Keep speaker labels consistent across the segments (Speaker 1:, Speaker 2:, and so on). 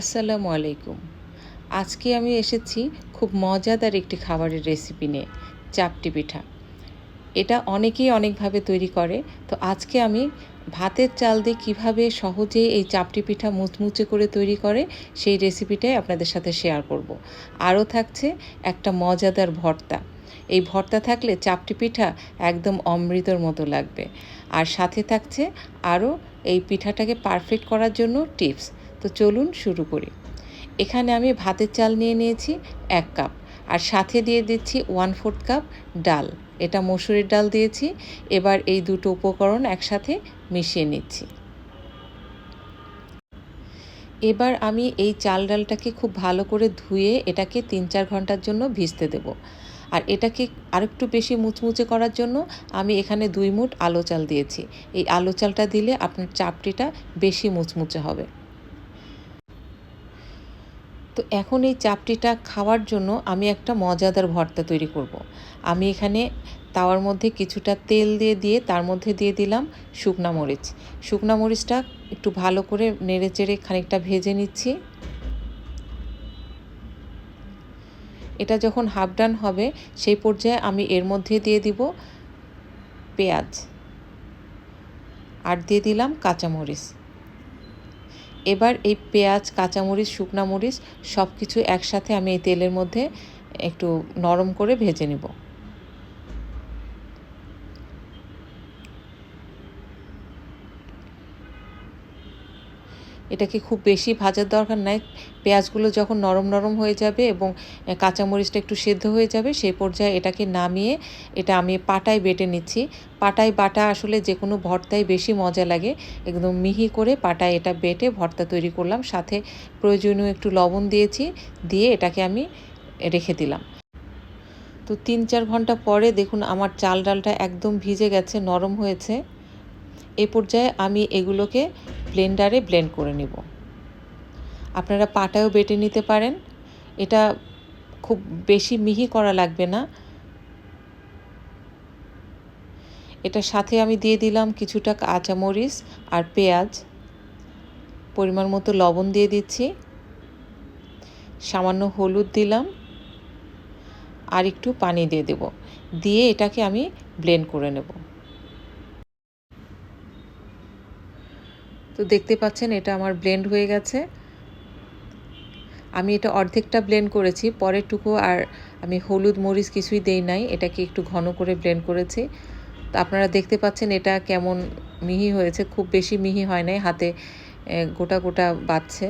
Speaker 1: আসসালামু আলাইকুম। আজকে আমি এসেছি খুব মজাদার একটি খাবারের রেসিপি নিয়ে, চাপটি পিঠা। এটা অনেকেই অনেকভাবে তৈরি করে, তো আজকে আমি ভাতের চাল দিয়ে কীভাবে সহজে এই চাপটি পিঠা মুচমুচে করে তৈরি করে, সেই রেসিপিটাই আপনাদের সাথে শেয়ার করব। আরও থাকছে একটা মজাদার ভর্তা। এই ভর্তা থাকলে চাপটি পিঠা একদম অমৃতর মতো লাগবে। আর সাথে থাকছে আরও এই পিঠাটাকে পারফেক্ট করার জন্য টিপস তো চলুন শুরু করি। এখানে আমি ভাতের চাল নিয়ে নিয়েছি এক কাপ, আর সাথে দিয়ে দিচ্ছি ওয়ান ফোর্থ কাপ ডাল। এটা মসুরের ডাল দিয়েছি, এবার এই দুটো উপকরণ একসাথে মিশিয়ে নিচ্ছি। এবার আমি এই চাল ডালটাকে খুব ভালো করে ধুয়ে এটাকে তিন চার ঘণ্টার জন্য ভিজতে দেব। আর এটাকে আরেকটু বেশি মুচমুচে করার জন্য আমি এখানে দুই মুঠ আলো চাল দিয়েছি। এই আলো চালটা দিলে আপনার চাপটিটা বেশি মুচমুচে হবে। তো এখন এই চাপটিটা খাওয়ার জন্য আমি একটা মজাদার ভর্তা তৈরি করব। আমি এখানে তাওয়ার মধ্যে কিছুটা তেল দিয়ে দিয়ে তার মধ্যে দিয়ে দিলাম শুকনা মরিচ। শুকনা মরিচটা একটু ভালো করে নেড়ে চেড়ে খানিকটা ভেজে নিচ্ছি। এটা যখন হাফ ডান হবে, সেই পর্যায়ে আমি এর মধ্যে দিয়ে দিব পেঁয়াজ। আর দিয়ে দিলাম কাঁচামরিচ। এবার এই পেঁয়াজ, কাঁচামরিচ, শুকনা মরিচ সব কিছু একসাথে আমি এই তেলের মধ্যে একটু নরম করে ভেজে নেব। এটাকে খুব বেশি ভাজার দরকার নাই। পেঁয়াজগুলো যখন নরম নরম হয়ে যাবে এবং কাঁচামরিচটা একটু সেদ্ধ হয়ে যাবে সেই পর্যায়ে এটাকে নামিয়ে, এটা আমি পাটায় বেটে নিচ্ছি। পাটায় বাটা আসলে যে কোনো ভর্তায় বেশি মজা লাগে। একদম মিহি করে পাটায় এটা বেটে ভর্তা তৈরি করলাম। সাথে প্রয়োজনীয় একটু লবণ দিয়েছি, দিয়ে এটাকে আমি রেখে দিলাম। তো তিন চার ঘণ্টা পরে দেখুন আমার চাল ডালটা একদম ভিজে গেছে, নরম হয়েছে। এ পর্যায়ে আমি এগুলোকে ব্লেন্ডারে ব্লেন্ড করে নেব। আপনারা পাটায়ও বেটে নিতে পারেন। এটা খুব বেশি মিহি করা লাগবে না। এটার সাথে আমি দিয়ে দিলাম কিছুটা কাঁচামরিচ আর পেঁয়াজ। পরিমাণ মতো লবণ দিয়ে দিচ্ছি। সামান্য হলুদ দিলাম। আর একটু পানি দিয়ে দেব। দিয়ে এটাকে আমি ব্লেন্ড করে নেব। তো দেখতে পাচ্ছেন এটা আমার ব্লেন্ড হয়ে গেছে। আমি এটা অর্ধেকটা ব্লেন্ড করেছি, পরেরটুকু আর আমি হলুদ মরিচ কিছুই দেই নাই, এটাকে একটু ঘন করে ব্লেন্ড করেছি। তো আপনারা দেখতে পাচ্ছেন এটা কেমন মিহি হয়েছে, খুব বেশি মিহি হয় নাই, হাতে গোটা গোটা বাচ্ছে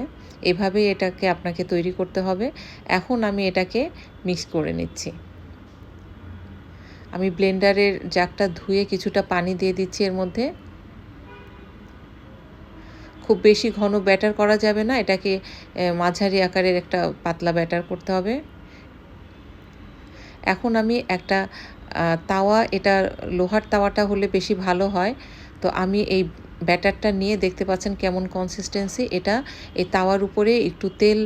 Speaker 1: এভাবেই এটাকে আপনাকে তৈরি করতে হবে। এখন আমি এটাকে মিক্স করে নিচ্ছি। আমি ব্লেন্ডারের জাকটা ধুয়ে কিছুটা পানি দিয়ে দিচ্ছি এর মধ্যে। খুব বেশি ঘন ব্যাটার করা যাবে না, এটাকে মাঝারি আকারের একটা পাতলা ব্যাটার করতে হবে। এখন আমি একটা তাওয়া এটা লোহার তাওয়াটা হলে বেশি ভালো হয়। তো আমি এই ব্যাটারটা নিয়ে দেখতে পাচ্ছেন কেমন কনসিস্টেন্সি এটা, এই তাওয়ার উপরে একটু তেল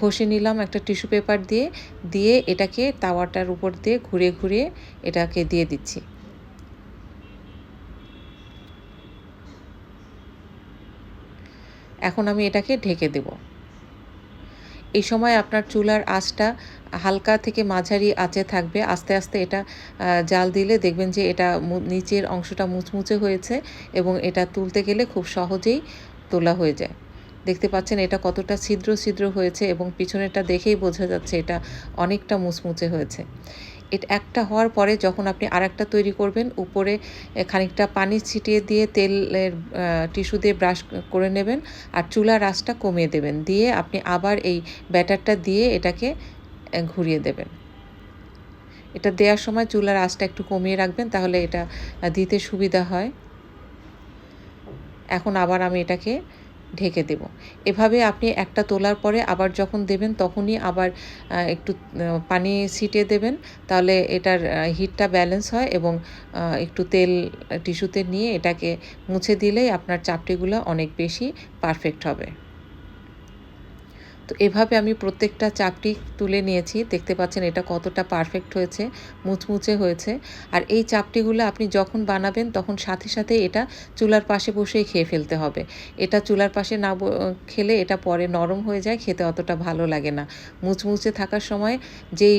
Speaker 1: ঘষে নিলাম একটা টিস্যু পেপার দিয়ে দিয়ে এটাকে তাওয়াটার উপর দিয়ে ঘুরে ঘুরে এটাকে দিয়ে দিচ্ছি। এখন আমি এটাকে ঢেকে দেব। এই সময় আপনার চুলার আঁচটা হালকা থেকে মাঝারি আঁচে থাকবে। আস্তে আস্তে এটা জাল দিলে দেখবেন যে এটা নিচের অংশটা মুচমুচে হয়েছে এবং এটা তুলতে গেলে খুব সহজেই তোলা হয়ে যায়। দেখতে পাচ্ছেন এটা কতটা ছিদ্র ছিদ্র হয়েছে এবং পিছনেরটা দেখেই বোঝা যাচ্ছে এটা অনেকটা মুচমুচে হয়েছে। এটা একটা হওয়ার পরে যখন আপনি আর একটা তৈরি করবেন, উপরে খানিকটা পানি ছিটিয়ে দিয়ে তেলের টিস্যু দিয়ে ব্রাশ করে নেবেন আর চুলার আঁচটা কমিয়ে দেবেন। দিয়ে আপনি আবার এই ব্যাটারটা দিয়ে এটাকে ঘুরিয়ে দেবেন। এটা দেওয়ার সময় চুলার আঁচটা একটু কমিয়ে রাখবেন, তাহলে এটা দিতে সুবিধা হয়। এখন আবার আমি এটাকে ঢেকে দেব। এভাবে আপনি একটা তোলার পরে আবার যখন দেবেন তখনই আবার একটু পানি ছিটিয়ে দেবেন। তাহলে এটার হিটটা ব্যালেন্স হয় এবং একটু তেল টিস্যুতে নিয়ে এটাকে মুছে দিলেই আপনার চাপটিগুলো অনেক বেশি পারফেক্ট হবে। তো এভাবে আমি প্রত্যেকটা চাপটি তুলে নিয়েছি। দেখতে পাচ্ছেন এটা কতটা পারফেক্ট হয়েছে, মুচমুচে হয়েছে। আর এই চাপটিগুলো আপনি যখন বানাবেন, তখন সাথে সাথে এটা চুলার পাশে বসেই খেয়ে ফেলতে হবে। এটা চুলার পাশে না খেলে এটা পরে নরম হয়ে যায়, খেতে অতটা ভালো লাগে না। মুচমুচে থাকার সময় যেই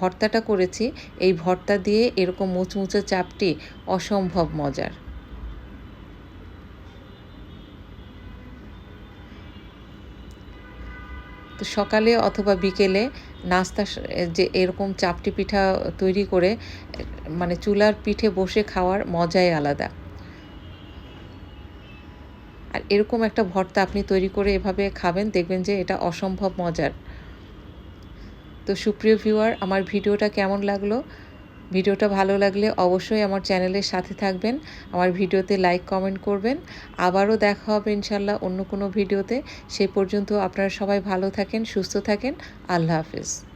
Speaker 1: ভর্তাটা করেছি, এই ভর্তা দিয়ে এরকম মুচমুচে চাপটি অসম্ভব মজার। তো সকালে অথবা বিকেলে নাস্তা যে এরকম চাপটি পিঠা তৈরি করে মানে চুলার পিঠে বসে খাওয়ার মজাই আলাদা। আর এরকম একটা ভর্তা আপনি তৈরি করে এভাবে খাবেন, দেখবেন যে এটা অসম্ভব মজার। তো সুপ্রিয় ভিউয়ার আমার ভিডিওটা কেমন লাগল? ভিডিওটা ভালো লাগলে অবশ্যই আমার চ্যানেলের সাথে থাকবেন, আমার ভিডিওতে লাইক কমেন্ট করবেন। আবারও দেখা হবে ইনশাল্লাহ অন্য কোনো ভিডিওতে। সেই পর্যন্ত আপনারা সবাই ভালো থাকেন, সুস্থ থাকেন। আল্লাহ হাফিজ।